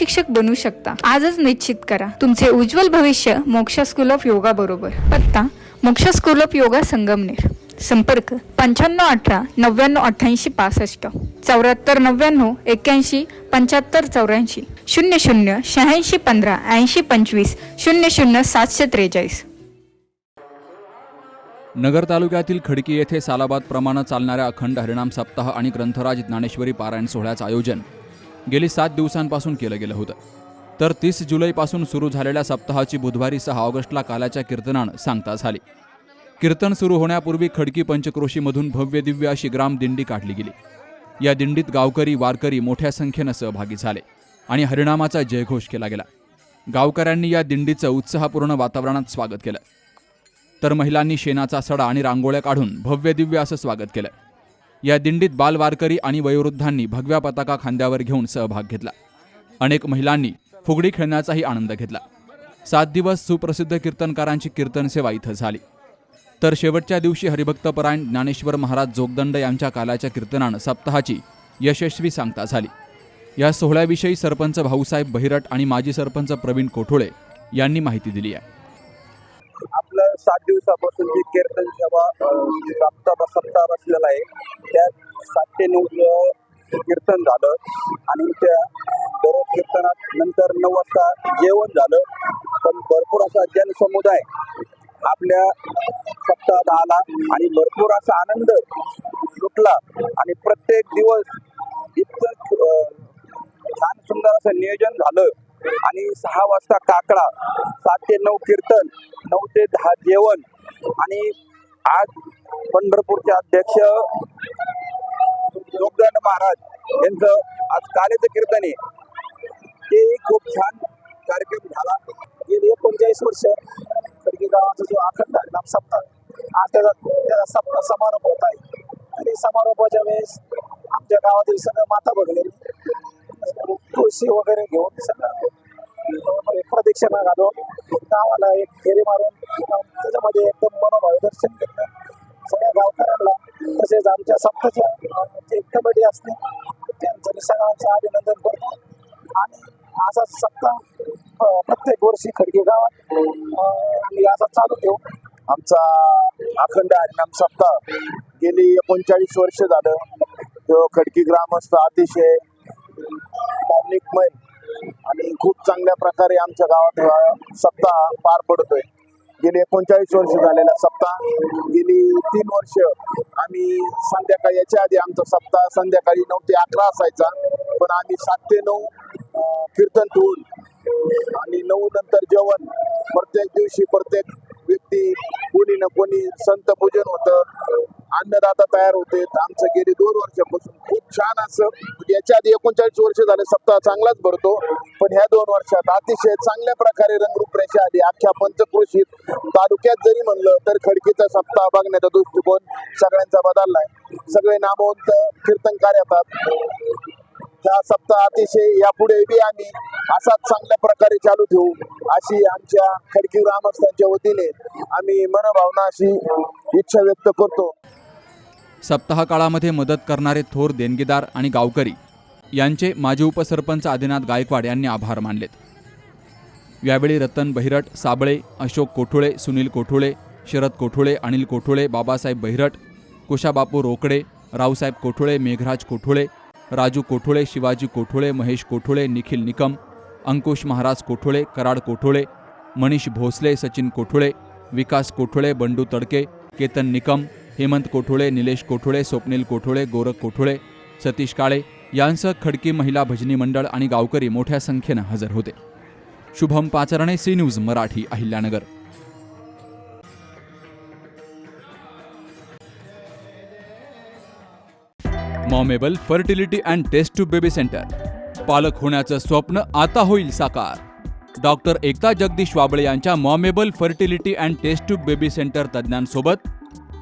शिक्षक बनू शकता. आजच निश्चित करा. तुमचे उज्ज्वल भविष्य मोक्ष स्कूल ऑफ योगा बरोबर. पत्ता मोक्ष स्कूल ऑफ योगा संगमनेर. संपर्क पंच्याण्णव अठरा नव्याण्णव अठ्ठ्याऐंशी पासष्ट. चौऱ्याहत्तर नव्याण्णव एक्क्याऐंशी पंच्याहत्तर चौऱ्याऐंशी. शून्य शून्य शहाऐंशी पंधरा ऐंशी पंचवीस शून्य शून्य सातशे त्रेचाळीस. नगर तालुक्यातील खडकी येथे सालाबाद प्रमाणे चालणाऱ्या अखंड हरिणाम सप्ताह आणि ग्रंथराज ज्ञानेश्वरी पारायण सोहळ्याचं आयोजन गेली सात दिवसांपासून केलं गेलं होतं. तर तीस जुलैपासून सुरू झालेल्या सप्ताहाची बुधवारी सहा ऑगस्टला कालाच्या कीर्तनानं सांगता झाली. कीर्तन सुरू होण्यापूर्वी खडकी पंचक्रोशीमधून भव्य दिव्य अशी ग्राम दिंडी काढली गेली. या दिंडीत गावकरी वारकरी मोठ्या संख्येनं सहभागी झाले आणि हरिणामाचा जयघोष केला गेला. गावकऱ्यांनी या दिंडीचं उत्साहपूर्ण वातावरणात स्वागत केलं. तर महिलांनी शेणाचा सडा आणि रांगोळ्या काढून भव्य दिव्य असं स्वागत केलं. या दिंडीत बालवारकरी आणि वयोवृद्धांनी भगव्या पताका खांद्यावर घेऊन सहभाग घेतला. अनेक महिलांनी फुगडी खेळण्याचाही आनंद घेतला. सात दिवस सुप्रसिद्ध कीर्तनकारांची कीर्तन सेवा इथं झाली. तर शेवटच्या दिवशी हरिभक्तपरायण ज्ञानेश्वर महाराज जोगदंड यांच्या कालाच्या कीर्तनानं सप्ताहाची यशस्वी सांगता झाली. या सोहळ्याविषयी सरपंच भाऊसाहेब बहिरट आणि माजी सरपंच प्रवीण कोठोळे यांनी माहिती दिली आहे. सात दिवसापासून जी कीर्तन सेवा अं, सप्ताह सप्ताह बसलेला आहे त्यात सात ते नऊ कीर्तन झालं आणि त्या दररोज कीर्तनात नंतर नऊ वाजता जेवण झालं. पण भरपूर असा जनसमुदाय आपल्या सप्ताहात आला आणि भरपूर असा आनंद लुटला आणि प्रत्येक दिवस इतकं छान सुंदर असं नियोजन झालं. आणि सहा वाजता काकडा सात ते नऊ कीर्तन नऊ ते दहा जेवण. आणि आज पंढरपूरचे अध्यक्ष योगदान महाराज यांचं आज कालेचं कीर्तन आहे. ते खूप छान कार्यक्रम झाला. गेली एकोणचाळीस वर्ष खडकी गावाचा जो अखंड हरिनाम सप्ताह आज त्याचा त्याचा सप्ताह समारोप होत आहे. आणि समारोपाच्या वेळेस आमच्या गावातील सगळं माता बघले तुळशी वगैरे घेऊन सगळं प्रदक्षिणा घालून गावाला एक फेरी मारून त्याच्यामध्ये एकदम मनोभाव दर्शन घेतलं. सगळ्या गावकऱ्यांना तसेच आमच्या सप्ताच्या जे कमिटी असते त्यांचं मी सगळ्यांचं अभिनंदन करतो. आणि असा सप्ताह प्रत्येक वर्षी खडकी गावात आम्ही असा चालू ठेवू. आमचा अखंड हरिनाम सप्ताह गेली एकोणचाळीस वर्ष झालं. तो खडकी ग्रामस्थ अतिशय भावनिकमय आणि खूप चांगल्या प्रकारे आमच्या गावात हा सप्ताह पार पडतोय. गेली एकोणचाळीस वर्ष झालेला सप्ताह गेली तीन वर्ष आम्ही संध्याकाळी याच्या आधी आमचा सप्ताह संध्याकाळी नऊ ते अकरा असायचा पण आम्ही सात ते नऊ कीर्तन ठेवून आणि नऊ नंतर जेवण. प्रत्येक दिवशी प्रत्येक व्यक्ती कोणी ना कोणी संत पूजन होतं. अन्नदाता तयार होते. आमचं गेली दोन वर्षापासून खूप छान असं म्हणजे याच्या आधी एकोणचाळीस वर्ष झाले सप्ताह चांगलाच भरतो. पण ह्या दोन वर्षात अतिशय चांगल्या प्रकारे रंगरूपरेषा आली. अख्ख्या पंचकृषीत तालुक्यात जरी म्हणलं तर खडकीचा सप्ताह बघण्याचा दृष्टिकोन सगळ्यांचा बदललाय. सगळे नामवंत कीर्तनकार येतात. हा सप्ताह अतिशय यापुढे बी आम्ही असाच चांगल्या प्रकारे चालू ठेवू अशी आमच्या खडकी ग्रामस्थांच्या वतीने आम्ही मनभावना अशी इच्छा व्यक्त करतो. सप्ताह काळामध्ये मदत करणारे थोर देणगीदार आणि गावकरी यांचे माजी उपसरपंच आदिनाथ गायकवाड यांनी आभार मानलेत. यावेळी रतन बहिरट साबळे अशोक कोठुळे सुनील कोठुळे शरद कोठुळे अनिल कोठुळे बाबासाहेब बहिरट कुशाबापू रोकडे रावसाहेब कोठुळे मेघराज कोठुळे राजू कोठुळे शिवाजी कोठुळे महेश कोठुळे निखिल निकम अंकुश महाराज कोठुळे कराड कोठुळे मनीष भोसले सचिन कोठुळे विकास कोठुळे बंडू तडके केतन निकम हेमंत कोठोळे निलेश कोठोळे स्वप्नील कोठोळे गोरख कोठोळे सतीश काळे यांसह खडकी महिला भजनी मंडळ आणि गावकरी मोठ्या संख्येनं हजर होते. Shubham Pacharne C news Marathi Ahilyanagar. मॉमेबल fertility and test tube baby centre. पालक होण्याचं स्वप्न आता होईल साकार. डॉक्टर एकता जगदीश वाबळे यांच्या मॉमेबल fertility and test tube baby centre तज्ज्ञांसोबत